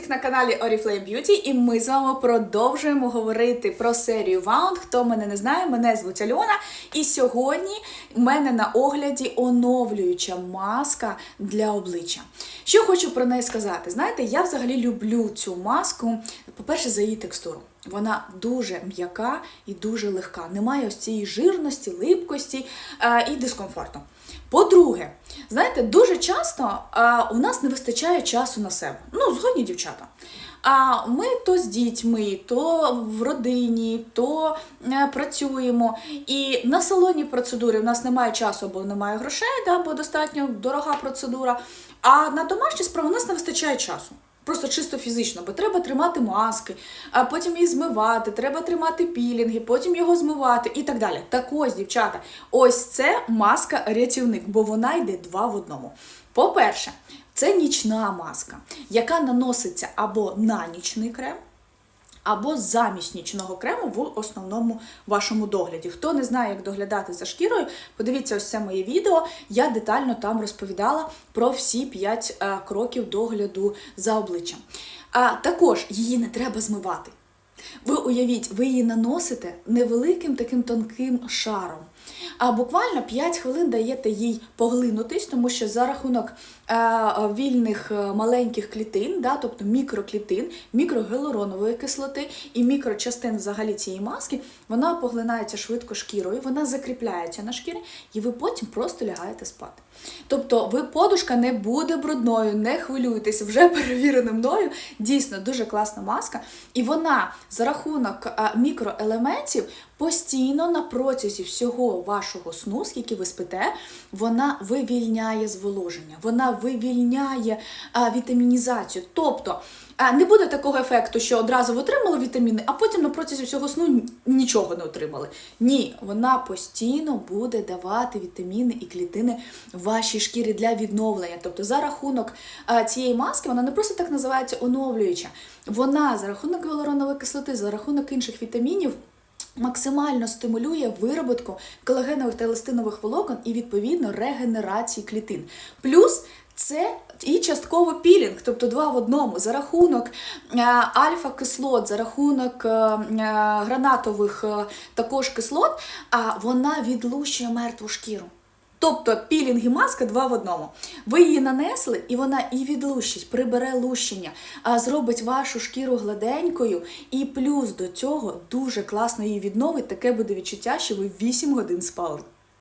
на каналі Oriflame Beauty і ми з вами продовжуємо говорити про серію Wound. Хто мене не знає, мене звуть Альона. І сьогодні в мене на огляді оновлююча маска для обличчя. Що хочу про неї сказати? Знаєте, я взагалі люблю цю маску, по-перше, за її текстуру. Вона дуже м'яка і дуже легка. Немає ось цієї жирності, липкості е, і дискомфорту. По-друге, знаєте, дуже часто а, у нас не вистачає часу на себе. Ну, згодні дівчата. А ми то з дітьми, то в родині, то е, працюємо. І на салонні процедури в нас немає часу, або немає грошей, да, бо достатньо дорога процедура. А на домашні справи у нас не вистачає часу. Просто чисто фізично, бо треба тримати маски, а потім її змивати, треба тримати пілінги, потім його змивати і так далі. Так ось, дівчата, ось це маска рятівник, бо вона йде два в одному. По-перше, це нічна маска, яка наноситься або на нічний крем, або замість нічного крему в основному вашому догляді. Хто не знає, як доглядати за шкірою, подивіться ось це моє відео. Я детально там розповідала про всі 5 е, кроків догляду за обличчям. А також її не треба змивати. Ви уявіть, ви її наносите невеликим таким тонким шаром. А буквально 5 хвилин даєте їй поглинутись, тому що за рахунок е, вільних е, маленьких клітин, да, тобто мікроклітин, мікрогелуронової кислоти і мікрочастин взагалі цієї маски, вона поглинається швидко шкірою, вона закріпляється на шкірі, і ви потім просто лягаєте спати. Тобто, ви подушка не буде брудною, не хвилюйтесь, вже перевірено мною. Дійсно дуже класна маска. І вона за рахунок е, мікроелементів постійно на протязі всього вашого сну, скільки ви спите, вона вивільняє зволоження, вона вивільняє а, вітамінізацію. Тобто а, не буде такого ефекту, що одразу ви отримали вітаміни, а потім на протязі всього сну нічого не отримали. Ні, вона постійно буде давати вітаміни і клітини вашій шкірі для відновлення. Тобто, за рахунок а, цієї маски, вона не просто так називається оновлююча. Вона за рахунок гіалуронової кислоти, за рахунок інших вітамінів. Максимально стимулює вироботку колагенових та еластинових волокон і відповідно регенерації клітин. Плюс це і частково пілінг, тобто два в одному, за рахунок е, альфа-кислот, за рахунок е, е, гранатових також кислот, а вона відлущує мертву шкіру. Тобто пілінг і маска два в одному. Ви її нанесли, і вона і відлущить, прибере лущення, а зробить вашу шкіру гладенькою, і плюс до цього дуже класно її відновить. Таке буде відчуття, що ви 8 годин спали.